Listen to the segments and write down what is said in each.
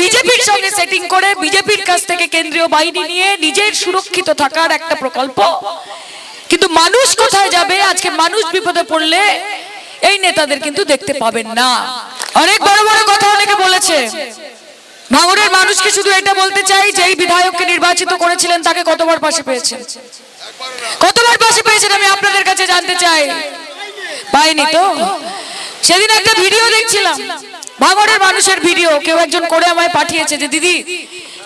বিজেপির সঙ্গে সেটিং করে বিজেপির কাছ থেকে কেন্দ্রীয় বাহিনী নিয়ে নিজের সুরক্ষিত থাকার একটা প্রকল্প। কিন্তু মানুষ কোথায় যাবে? আজকে মানুষ বিপদে পড়লে এই নেতাদের কিন্তু দেখতে পাবেন না। অনেক বড় বড় কথা অনেকে বলেছে। ভাঙড়ের মানুষকে শুধু এটা বলতে চাই যে এই বিধায়ককে নির্বাচিত করেছিলেন, তাকে কতবার পাশে পেয়েছেন? কতবার পাশে পেয়েছেন আমি আপনাদের কাছে জানতে চাই। পাইনি তো? সেদিন একটা ভিডিও দেখছিলাম। ভাঙড়ের মানুষের ভিডিও কেউ একজন করে আমায় পাঠিয়েছে যে, দিদি,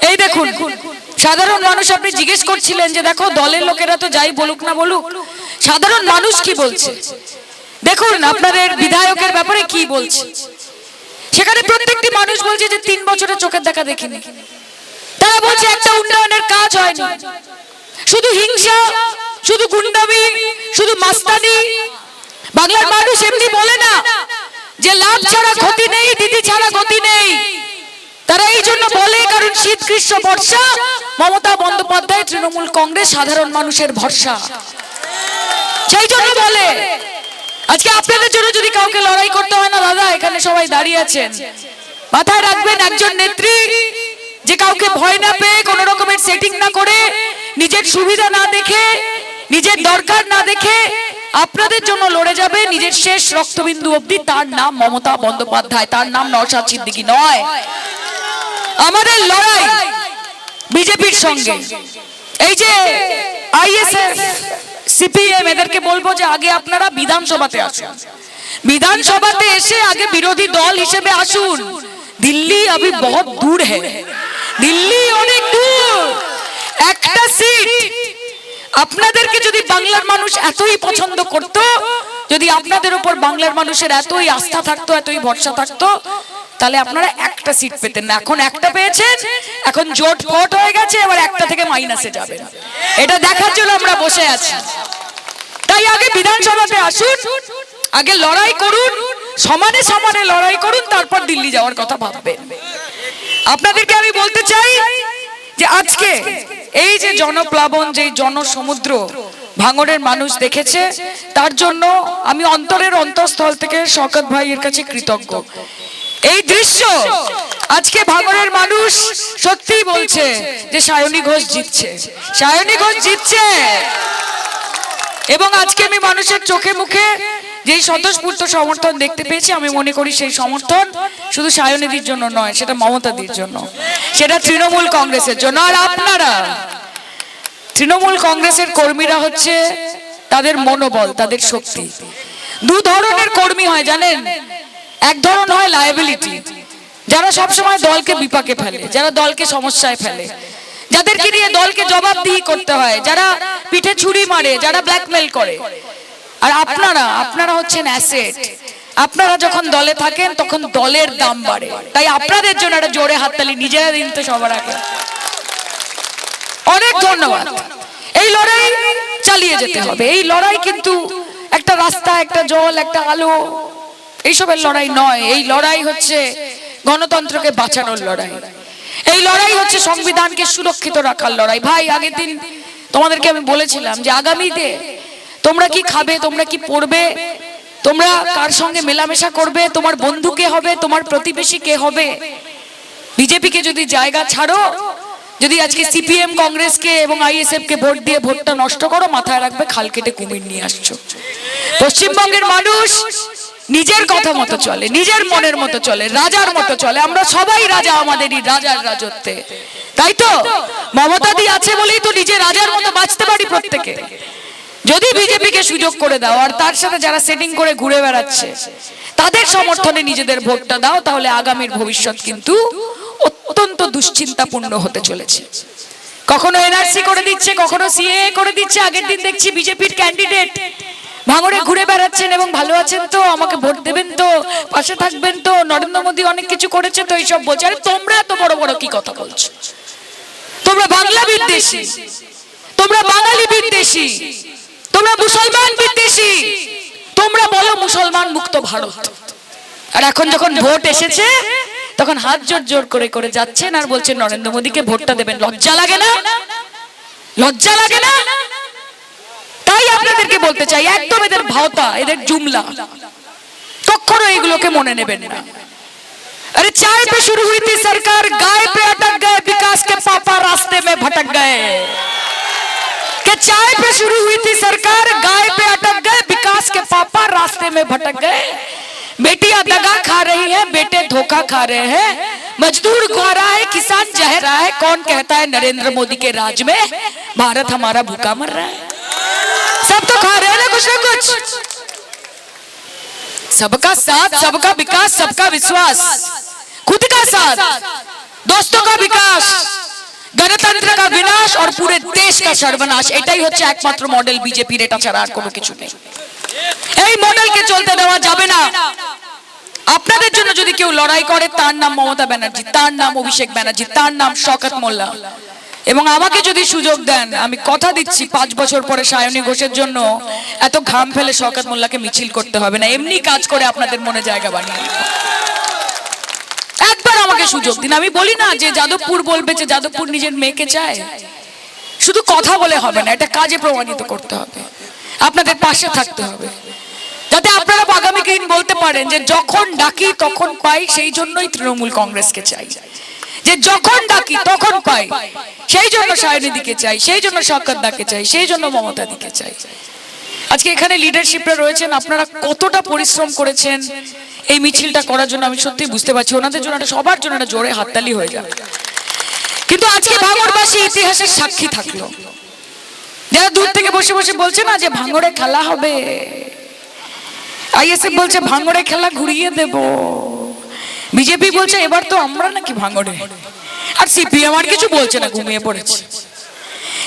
এই দেখুন, সাধারণ মানুষ আপনি জিজ্ঞেস করছিলেন যে, দেখো, দলের লোকেরা তো যাই বলুক না বলুক, সাধারণ মানুষ কি বলছে? দেখুন, আপনাদের বিধায়কের ব্যাপারে কি বলছে? সেখানে প্রত্যেকটি মানুষ বলছে যে, তিন বছরের চোখের দেখা দেখিনি। তারা বলছে, একটা উন্নয়নের কাজ হয়নি। শুধু হিংসা, শুধু গুন্ডামি, শুধু মাস্তানি। বাংলার মানুষ এমনি বলে না যে লাভ ছাড়া ক্ষতি নেই দিদি ছাড়া গতি নেই। তারা এই জন্য বলে কারণ শীত গ্রীষ্ম বর্ষা মমতা বন্দ্যোপাধ্যায় তৃণমূল কংগ্রেস সাধারণ মানুষের ভরসা। সেই জন্য বলে। আজকে আপনাদের জন্য যদি কাউকে লড়াই করতে হয় না দাদা এখানে সবাই দাঁড়িয়ে আছেন। মাথায় রাখবেন একজন নেত্রী যে কাউকে ভয় না পেয়ে কোন রকমের সেটিং না করে নিজের সুবিধা না দেখে নিজের দরকার না দেখে আপনাদের জন্য লড়ে যাবে নিজের শেষ রক্তবিন্দু অব্দি তার নাম মমতা বন্দ্যোপাধ্যায়, তার নাম নরসাদ সিদ্দিকী নয়। আমাদের লড়াই বিজেপির সঙ্গে। এই যে আইএসএফ সিপিএম, এদেরকে বলব যে আগে আপনারা বিধানসভাতে আসুন। বিধানসভাতে এসে আগে বিরোধী দল হিসেবে আসুন। দিল্লি আমি বহুত দূর হ্যাঁ দিল্লি অনেক দূর। একটা সিট আপনাদেরকে যদি বাংলার মানুষ এতই পছন্দ করত, যদি আপনাদের উপর বাংলার মানুষের এতই আস্থা থাকতো, এতই ভরসা থাকতো, তাহলে আপনারা একটা সিট পেতেন না। এখন একটা পেয়েছেন, এখন জোট ফোট হয়ে গেছে, এবার একটা থেকে মাইনাসে যাবে এটা দেখার জন্য আমরা বসে আছি। তাই আগে বিধানসভাতে আসুন, আগে লড়াই করুন, সমানে সমানে লড়াই করুন, তারপর দিল্লি যাওয়ার কথা ভাববেন। আপনাদেরকে আমি বলতে চাই যে আজকে এই যে জনপ্লাবন যে জনসমুদ্র ভাঙড়ের মানুষ দেখেছে, তার জন্য আমি অন্তরের অন্তঃস্থল থেকে শকত ভাইয়ের কাছে কৃতজ্ঞ। এই দৃশ্য আজকে ভাঙড়ের মানুষ সত্যি বলছে যে সায়নী ঘোষ জিতছে। সায়নী ঘোষ জিতছে। এবং আজকে আমি মানুষের চোখে মুখে যেই স্বতঃস্ফূর্ত সমর্থন দেখতে পেয়েছি, আমি মনে করি সেই সমর্থন শুধু সায়নীদির জন্য নয়, সেটা মমতাদির জন্য। সেটা তৃণমূল কংগ্রেসের জন্য। আর আপনারা, তৃণমূল কংগ্রেসের কর্মীরা হচ্ছে তাদের মনোবল, তাদের শক্তি। দু ধরনের কর্মী হয়, জানেন? এক ধরন হয় লায়াবিলিটি যারা সবসময় দলকে বিপাকে ফেলে, যারা দলকে সমস্যায় ফেলে। যাদেরকে নিয়ে দলকে জবাবদিহি করতে হয়, যারা পিঠে ছুরি মারে, যারা ব্ল্যাকমেল করে। আর আপনারা আপনারা হচ্ছেন অ্যাসেট আপনারা যখন দলে থাকেন, তখন দলের দাম বাড়ে। তাই আপনাদের জন্য একটা জোরে হাততালি, নিজেরা দিন তো সবার আগে। অনেক ধন্যবাদ। এই লড়াই চালিয়ে যেতে হবে। এই লড়াই কিন্তু একটা রাস্তা, একটা জল, একটা আলো, এইসবের লড়াই নয়। এই লড়াই হচ্ছে গণতন্ত্রকে বাঁচানোর লড়াই। এই লড়াই হচ্ছে সংবিধানকে সুরক্ষিত রাখার লড়াই। ভাই, আগের দিন তোমাদেরকে আমি বলেছিলাম যে আগামীতে তোমরা কি খাবে? তোমরা কি পড়বে? তোমরা কার সঙ্গে মেলামেশা করবে? তোমার বন্ধু কে হবে? তোমার প্রতিবেশী কে হবে? বিজেপিকে যদি জায়গা ছাড়ো, যদি আজকে সিপিএম কংগ্রেসকে এবং আইএসএফ কে ভোট দিয়ে ভোটটা নষ্ট করো, মাথায় রাখবে খাল কেটে কুমির নিয়ে আসছো। পশ্চিমবঙ্গের মানুষ নিজের কথা মতো চলে, নিজের মনের মতো চলে, রাজার মতো চলে। আমরা সবাই রাজা, আমাদেরই রাজার রাজত্বে। তাই তো? মমতা দি আছে বলেই তো নিজে রাজার মতো বাঁচতে পারি প্রত্যেকে। যদি বিজেপিকে সুযোগ করে দাও, আর তার সাথে যারা সেটিং করে ঘুরে বেড়াচ্ছে, তাদের সমর্থনে নিজেদের ভোটটা দাও, তাহলে আগামীর ভবিষ্যৎ কিন্তু অত্যন্ত দুশ্চিন্তাপূর্ণ হতে চলেছে। কখনো এনআরসি করে দিচ্ছে, কখনো সিএ করে দিচ্ছে, আগের দিন দেখছি বিজেপির ক্যান্ডিডেট ভাঙড়ে ঘুরে বেড়াচ্ছেন এবং ভালো আছেন তো, আমাকে ভোট দেবেন তো, পাশে থাকবেন তো, নরেন্দ্র মোদী অনেক কিছু করেছে তো, এইসব বলছে। আরে তোমরা এত বড় বড় কি কথা বলছো? তোমরা বাংলা বিদ্বেষী, তোমরা বাঙালি বিদ্বেষী তোমরা মুসলমান বিদ্বেষী। তোমরা বলো মুসলমান মুক্ত ভারত। আর এখন যখন ভোট এসেছে, তখন হাত জোর জোর করে করে যাচ্ছেন আর বলছেন, নরেন্দ্র মোদীকে ভোটটা দেবেন। লজ্জা লাগে না? লজ্জা লাগে না? তাই আপনাদেরকে বলতে চাই, একদম এদের ভাওতা, এদের জুমলা। কখনো এগুলোকে মনে নেবেন না। আরে চাই পে শুরু হইতে সরকার, গায়ে পে আটক গায়ে বিকাশ কে পাপা पापा মে ভটক গায়ে। ये चाय पे शुरू हुई थी सरकार, गाय पे अटक गए, विकास के पापा रास्ते में भटक गए। बेटियाँ दगा खा रही हैं, बेटे धोखा खा रहे हैं। मजदूर खा रहा है, किसान जह रहा है। कौन कहता है, नरेंद्र मोदी के राज में भारत हमारा भूखा मर रहा है। सब तो खा रहे हैं ना कुछ ना कुछ। सबका साथ, सबका विकास, सबका विश्वास। खुद का साथ। दोस्तों का विकास। গণতন্ত্র কা বিনাশ আর পুরে দেশ কা সর্বনাশ, এটাই হচ্ছে একমাত্র মডেল বিজেপির এটা ছাড়া আর কোনো কিছু নেই। এই মডেলকে চলতে দেওয়া যাবে না। আপনাদের জন্য যদি কেউ লড়াই করে, তার নাম মমতা ব্যানার্জি, তার নাম অভিষেক ব্যানার্জি, তার নাম শকত মোল্লা। এবং আমাকে যদি সুযোগ দেন, আমি কথা দিচ্ছি পাঁচ বছর পরে সায়নী ঘোষের জন্য, এত ঘাম ফেলে শকত মোল্লাকে মিছিল করতে হবে না। এমনি কাজ করে আপনাদের মনে জায়গা বানিয়ে সুযোগ দিন। আমি বলি না যে যাদবপুর বলবে যে যাদবপুর নিজের মেয়েকে চায়। শুধু কথা বলে হবে না, এটা কাজে প্রমাণিত করতে হবে। আপনাদের পাশে থাকতে হবে। যাতে আপনারা আগামী দিন বলতে পারেন যে যখন ডাকি তখন পাই, সেই জন্যই তৃণমূল কংগ্রেসকে চাই। যে যখন ডাকি তখন পাই, সেই জন্য সায়নিদিকে চাই, সেই জন্য শকত দাকে চাই, সেই জন্য মমতা দিকে চাই। আজকে এখানে লিডারশিপরা রয়েছেন, আপনারা কতটা পরিশ্রম করেছেন এই মিছিলটা করার জন্য আমি সত্যি বুঝতে পারছি, ওনাদের জন্য একটা সবার জন্য একটা জোরে হাততালি হয়ে যাবে কিন্তু আজকে ভাঙড়বাসী ইতিহাসের সাক্ষী থাকল। যারা দূর থেকে বসে বসে বলছে না যে ভাঙড়ে খেলা হবে, আইএসএফ বলছে ভাঙড়ে খেলা ঘুরিয়ে দেব। বিজেপি বলছে এবার তো আমরা নাকি ভাঙড়ে। আর সিপিএম আর কিছু বলছে না, ঘুমিয়ে পড়েছে।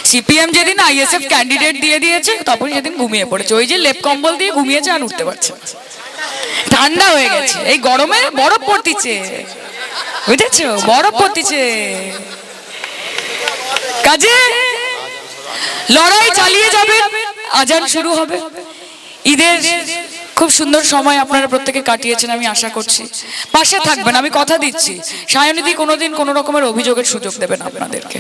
সিপিএম যেদিন আইএসএফ ক্যান্ডিডেট দিয়ে দিয়েছে তখন সেদিন ঘুমিয়ে পড়েছে। ওই যে লেপ কম্বল দিয়ে ঘুমিয়েছে আর উঠতে পারছে। ঠান্ডা হয়ে গেছে। এই গরমে বরফ পড়তিছে। বুঝেছ? বরফ পড়তিছে। কাজে লড়াই চালিয়ে যাবে। আজান শুরু হবে। ঈদের খুব সুন্দর সময় আপনারা প্রত্যেকে কাটিয়েছেন আমি আশা করছি। পাশে থাকবেন আমি কথা দিচ্ছি। সায়নিধি কোনোদিন কোনো রকমের অভিযোগের সুযোগ দেবেন আপনাদেরকে।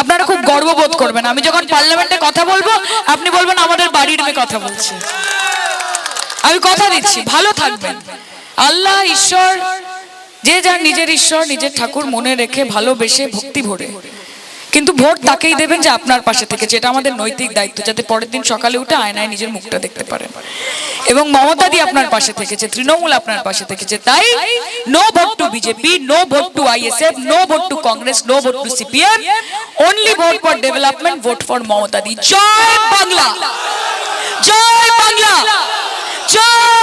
আপনারা খুব গর্ববোধ করবেন। আমি যখন পার্লামেন্টে কথা বলব আপনি বলবেন আমাদের বাড়ির মেয়ে কথা বলছে। আমি কথা দিচ্ছি, ভালো থাকবেন। আল্লাহ ঈশ্বর, যে যার নিজের ঈশ্বর, নিজের ঠাকুর মনে রেখে ভালোবেসে ভক্তি ভরে। কিন্তু ভোট তাকেই দেবেন যে আপনার পাশে থেকে, যেটা আমাদের নৈতিক দায়িত্ব, যাতে পরের দিন সকালে উঠে আয়নায় নিজের মুখটা দেখতে পারেন। এবং মমতা দি আপনার পাশে থেকেছে, তৃণমূল আপনার পাশে থেকেছে, তাই no vote to BJP, no vote to ISF, no vote to Congress, no vote to CPM only vote for development vote for Mamata di. জয় বাংলা! জয় বাংলা! জয়